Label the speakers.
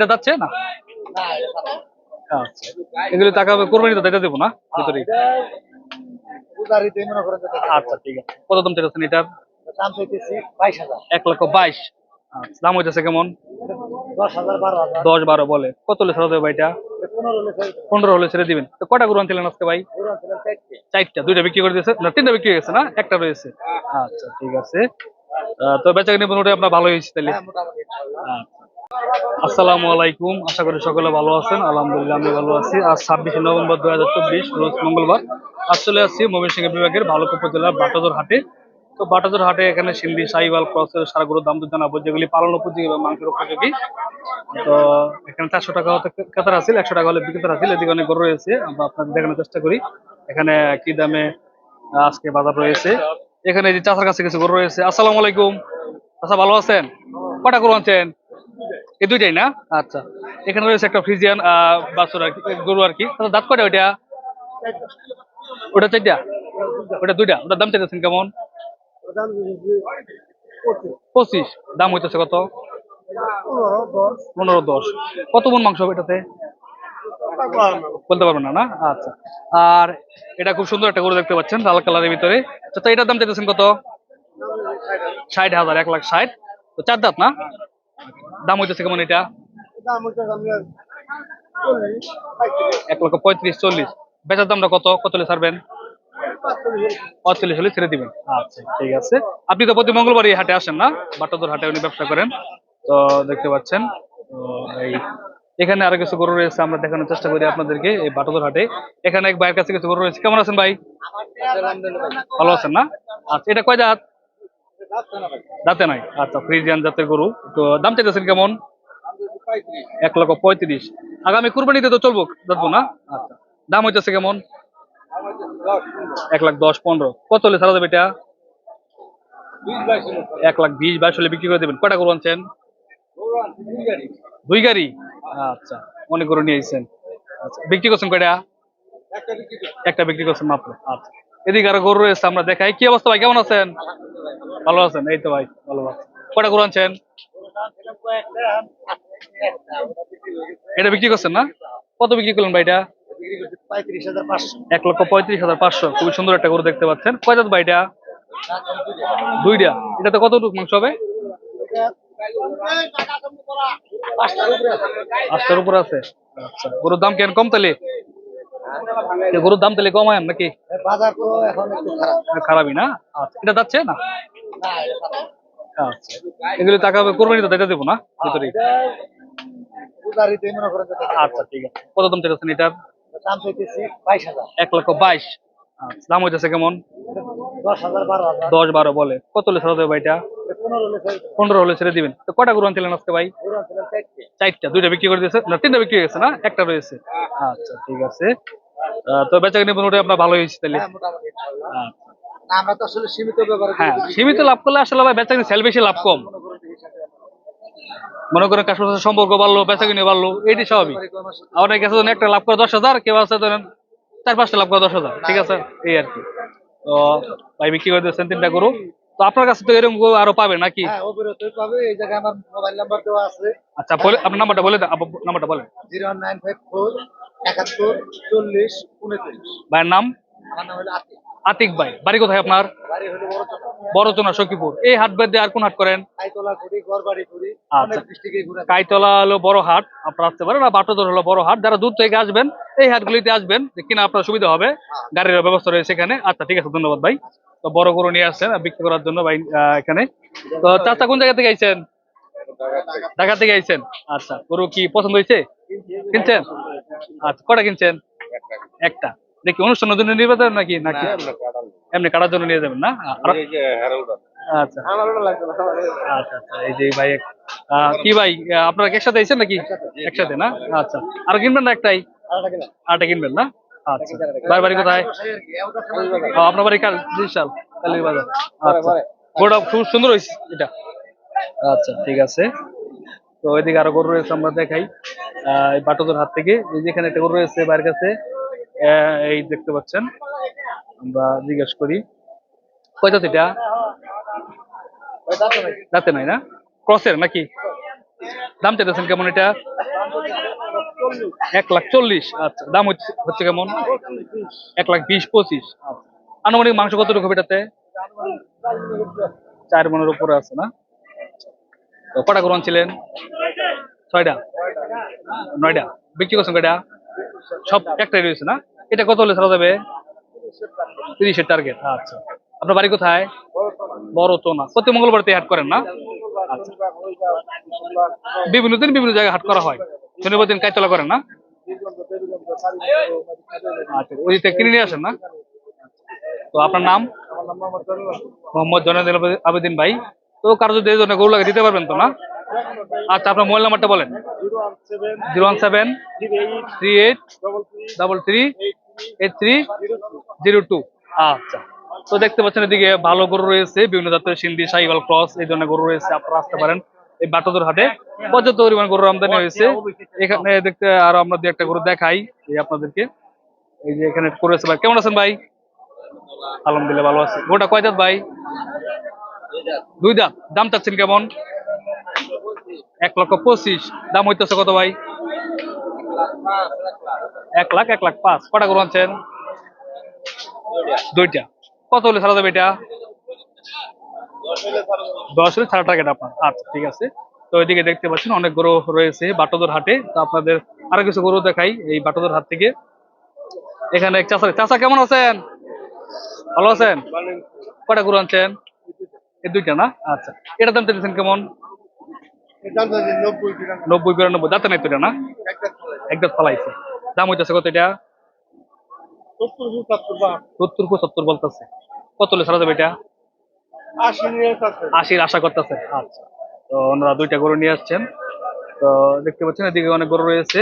Speaker 1: এটা যাচ্ছে না? আচ্ছা। এগুলো টাকা কোরবানি তো দেবো না ভিতরে আচ্ছা ঠিক আছে। কত দাম চাইছেন এটার?
Speaker 2: দাম চাইতেছি বাইশ হাজার।
Speaker 1: এক লক্ষ বাইশ। আচ্ছা, দাম হইতেছে কেমন?
Speaker 2: দশ বারো
Speaker 1: বলে। কত হলে ছাড়া দেবে ভাইটা?
Speaker 2: পনেরো হলে
Speaker 1: ছেড়ে দিবেন। তো কটা গরু আনছিলেন আজকে ভাই?
Speaker 2: চারটা।
Speaker 1: দুইটা বিক্রি করে দিয়েছে। না তিনটা বিক্রি হয়ে গেছে না? একটা রয়েছে। আচ্ছা ঠিক আছে। তো বেচা কিনে মোটামুটি আপনার ভালো হয়েছে তাহলে।
Speaker 2: হ্যাঁ।
Speaker 1: আচ্ছা। আসসালামু আলাইকুম। আশা করি সকলে ভালো আছেন। আলহামদুলিল্লাহ, আমি ভালো আছি। আজ ছাব্বিশে নভেম্বর দুই হাজার চব্বিশ, রোজ মঙ্গলবার। আজ চলে আসছি ময়মনসিংহ বিভাগের ভালুক উপজেলার বাটাদর হাটে। তো বাটাদর হাটে এখানে সিন্ধি সাইওয়াল, ক্রসের সারাগুলোর দাম তো জানাব যেগুলি পালন উপযোগী এবং মাংসের উপযোগী। তো এখানে চারশো টাকা হতে ক্রেতার আছে একশো টাকা হলে বিক্রেতার আছে এদিকে অনেক গরু রয়েছে, আমরা আপনাদের দেখানোর চেষ্টা করি। এখানে কি দামে আজকে বাজার রয়েছে? এখানে যে চাষার কাছে কিছু গরু রয়েছে। আসসালামু আলাইকুম। চাষা ভালো আছেন? কটা গরু আনছেন? এই দুইটাই না? আচ্ছা। এখানে রয়েছে একটা ফ্রিজিয়ান বাছুর আর গরু আর কি। দাঁত কটা ওইটা? ওটা চারটা? ওটা দুইটা? ওটার দাম চাইতেছেন কেমন?
Speaker 2: পঁচিশ,
Speaker 1: দাম হইতেছে কত?
Speaker 2: পনেরো, দশ,
Speaker 1: কত মন মাংস হবে এটাতে। বলতে পারবেন না না? আচ্ছা। আর এটা খুব সুন্দর একটা গরু দেখতে পাচ্ছেন লাল কালারের ভিতরে। আচ্ছা তো এটার দাম চাইতেছেন কত? ষাট হাজার এক লাখ ষাট। তো চার দাঁত না? দাম হইতেছে কেমন এটা? এক লক্ষ পঁয়ত্রিশ চল্লিশ। বেচার দামটা কত? কত ছাড়বেন? পঁয়তাল্লিশ হলে ছেড়ে দিবেন। আচ্ছা ঠিক আছে। আপনি তো প্রতি মঙ্গলবার এই হাটে আসেন না? বাটাদোর হাটে উনি ব্যবসা করেন। তো দেখতে পাচ্ছেন এই এখানে আরও কিছু গরু রয়েছে আমরা দেখানোর চেষ্টা করি আপনাদেরকে এই বাটাদোর হাটে। এখানে এক ভাইয়ের কাছে কিছু গরু রয়েছে। কেমন আছেন ভাই? ভালো আছেন না? আচ্ছা এটা কয় জাত? দাঁতে নাই। আচ্ছা ফ্রিজিয়ান জাতের গরু। তো দাম চাইতেছেন কেমন? এক লক্ষ পঁয়ত্রিশ। আগামী কুরবানিতে তো চলবো দেখব না? আচ্ছা দাম হইতেছে কেমন? এক লাখ দশ পনেরো। কত হলে ছাড়া দেবে এটা? এক লাখ বিশ বাইশ হলে বিক্রি করে দেবেন। কয়টা গরু আনছেন? দুই গাড়ি। আচ্ছা অনেক গরু নিয়ে এসেছেন আচ্ছা বিক্রি করছেন কয়টা? একটা বিক্রি করছেন মাত্র। আচ্ছা এদিকে আরও গরু রয়েছে, আমরা দেখাই। কি অবস্থা ভাই, কেমন আছেন? ভালো আছেন, এই তো ভাই, ভালো আছেন কয়টা গরু আনছেন? এটা বিক্রি করছেন না? কত বিক্রি করলেন ভাই এটা? এক লক্ষ পঁয়ত্রিশ হাজার পাঁচশো, খুবই সুন্দর একটা গরু দেখতে পাচ্ছেন। কয় দাঁত ভাই এটা? দুইটা। এটাতে কতটুকু মাংস হবে? আটটার উপর আছে। আচ্ছা গরুর দাম কেন কম তাহলে? গরুর দাম তাহলে কম হয় নাকি?
Speaker 2: বাজার তো এখন একটু খারাপ।
Speaker 1: খারাপই না? আচ্ছা এটা যাচ্ছে না? আচ্ছা এগুলো টাকা কোরবানি তো এটা দেবো না ভিতরে। আচ্ছা ঠিক আছে। কত দাম চাইছেন এটার?
Speaker 2: দাম চাইতেছি বাইশ হাজার।
Speaker 1: এক লক্ষ বাইশ। দাম হইতেছে কেমন?
Speaker 2: দশ বারো
Speaker 1: বলে। কত হলে ছাড়া দেবে ভাইটা
Speaker 2: পনেরো হলে
Speaker 1: ছেড়ে দিবেন। তো কটা গরু আনছিলেন আজকে ভাই?
Speaker 2: চারটা
Speaker 1: দুইটা বিক্রি করে দিয়েছে? না তিনটা বিক্রি হয়ে গেছে না? একটা রয়েছে। আচ্ছা ঠিক আছে। তো বেচা কিনে মোটামুটি আপনার ভালো হয়েছে তাহলে
Speaker 2: হ্যাঁ।
Speaker 1: আচ্ছা।
Speaker 2: আমরা তো আসলে সীমিত ব্যবহার
Speaker 1: হ্যাঁ সীমিত লাভ করলে আসলে ভাই বেচা কিনে সেল বেশি লাভ কম।
Speaker 2: মনে করেন
Speaker 1: কাস্টমার সাথে সম্পর্ক বাড়লো বেচা কিনে বাড়লো এটি স্বাভাবিক।
Speaker 2: আমার
Speaker 1: কাছে একটা লাভ করে দশ হাজার কেউ আছে ধরেন চার পাঁচটা লাভ করে দশ হাজার ঠিক আছে? এই আর কি। তো ভাই বিক্রি করে দিয়েছেন তিনটা গরু। তো আপনার কাছে তো এরকম আরও পাবে নাকি?
Speaker 2: হ্যাঁ পাবে। এই জায়গায় আমার মোবাইল নাম্বার দেওয়া আছে।
Speaker 1: আচ্ছা আপনার নাম্বারটা বলে দেন নাম্বারটা বলেন।
Speaker 2: জিরো নাইন ফাইভ ফোর একাত্তর চল্লিশ উনত্রিশ।
Speaker 1: ভাইয়ের নাম?
Speaker 2: আমার নাম হলো আতিক।
Speaker 1: আতিক ভাই বাড়ি কোথায় আপনার?
Speaker 2: বাড়ি হলো
Speaker 1: বড়চনা। সখীপুর। এই হাট বাদ দিয়ে আর কোন হাট করেন?
Speaker 2: আইতলা ঘুরি গড়বাড়ি ঘুরি।
Speaker 1: আচ্ছা।
Speaker 2: অনেক ডিস্ট্রিক্টে ঘুরে
Speaker 1: কাইতলা হলো বড় হাট আপনারা আসতে পারেন আর বাটোদর হলো বড় হাট। যারা দূর থেকে আসবেন এই হাটগুলিতে আসবেন যে কিনা আপনার সুবিধা হবে। গাড়ির ব্যবস্থা রয়েছে এখানে আচ্ছা ঠিক আছে ধন্যবাদ ভাই। তো বড় গরু নিয়ে আসছেন বিক্রি করার জন্য ভাই এখানে। তো চাচা কোন জায়গা থেকে আইছেন? ঢাকা থেকে আইছেন। আচ্ছা গরু কি পছন্দ হয়েছে? কিনছেন? আচ্ছা কটা কিনছেন? একটা। দেখি অনুষ্ঠানের জন্য নিয়ে যাবেন নাকি? নাকি এমনি কাটার জন্য। নিয়ে যাবেন না? আচ্ছা
Speaker 2: লাগছে না
Speaker 1: আচ্ছা। আচ্ছা এই যে ভাই কি ভাই আপনারা একসাথে আইছেন নাকি? একসাথে। না? আচ্ছা। আর কিনবেন না একটাই? কিনবেন না? আচ্ছা। ভাই বাড়ি কোথায়? আপনার বাড়ি কাল বিশাল কালীর বাজার আচ্ছা। খুব সুন্দর হয়েছে এটা। আচ্ছা ঠিক আছে। তো ওইদিকে আরও গরু রয়েছে আমরা দেখাই। এই বাটুদের হাত থেকে। এই যেখানে একটা গরু রয়েছে বাইরের কাছে এই দেখতে পাচ্ছেন। আমরা জিজ্ঞেস করি কয়টা এটা? দাঁতে নাই না? ক্রসের নাকি? দাম চাইতেছেন কেমন এটা? এক লাখ চল্লিশ। আচ্ছা দাম হচ্ছে কেমন? এক লাখ বিশ, পঁচিশ। আচ্ছা। আনুমানিক মাংস কতটুকু এটাতে? চার মনের উপরে আছে না? কটা গরু ছিলেন ছয়টা? নয়টা। বিক্রি করছেন কয়টা? সব একটাই রয়েছে না? এটা কত হলে ছাড়া যাবে? তিরিশের টার্গেট আচ্ছা। আপনার বাড়ি কোথায়? বড় তো না। প্রতি মঙ্গলবারতে হাট করেন না? আচ্ছা। বিভিন্ন দিন বিভিন্ন জায়গায় হাট করা হয়। শনিবার দিন কাজতলা করেন না? আচ্ছা। ওই কিনে নিয়ে আসেন না? তো আপনার নাম? মোহাম্মদ জনাদুল আবেদিন ভাই। তো কারও যদি এই গরু লাগে দিতে পারবেন তো না আচ্ছা আপনার মোবাইল নাম্বারটা বলেন
Speaker 2: zero one seven three eight double three eight
Speaker 1: three zero two আচ্ছা তো দেখতে পাচ্ছেন এদিকে ভালো গরু রয়েছে বিভিন্ন জাতের সিন্ধি সাইবাল ক্রস এই ধরনের গরু রয়েছে আপনারা আসতে পারেন এই বাটাদুর হাটে পর্যাপ্ত পরিমাণ গরুর আমদানি হয়েছে এখানে দেখতে আরও আমরা দু একটা গরু দেখাই এই আপনাদেরকে এই যে এখানে করেছে ভাই কেমন আছেন ভাই আলহামদুলিল্লাহ ভালো আছি গোটা কয় ভাই দুই দাম। চাচ্ছেন কেমন? এক লক্ষ পঁচিশ। দাম হইতেছে কত ভাই? এক লাখ এক লাখ পাঁচ। কটা গরু আনছেন? দুইটা। কত হলে ছাড়া যাবে এটা? দশ হলে ছাড়া টার্গেট আপনার। আচ্ছা ঠিক আছে। তো এদিকে দেখতে পাচ্ছেন অনেক গরু রয়েছে বাটদর হাটে। তো আপনাদের আরও কিছু গরু দেখাই এই বাটদর হাট থেকে। এখানে চাচা চাচা কেমন আছেন? ভালো আছেন? কটা গরু আনছেন? এই দুইটা না? আচ্ছা। এটা দাম চাইছেন কেমন?
Speaker 2: নব্বই
Speaker 1: বিরানব্বই। দাঁতে নাই তো এটা না? ফালাইছে দাম হইতেছে কত এটা?
Speaker 2: সত্তর
Speaker 1: পঁচাত্তর বলতেছে। কত ছাড়া যাবে এটা? আশির আশা করতেছে। আচ্ছা। তো ওনারা দুইটা গরু নিয়ে আসছেন। তো দেখতে পাচ্ছেন এদিকে অনেক গরু রয়েছে।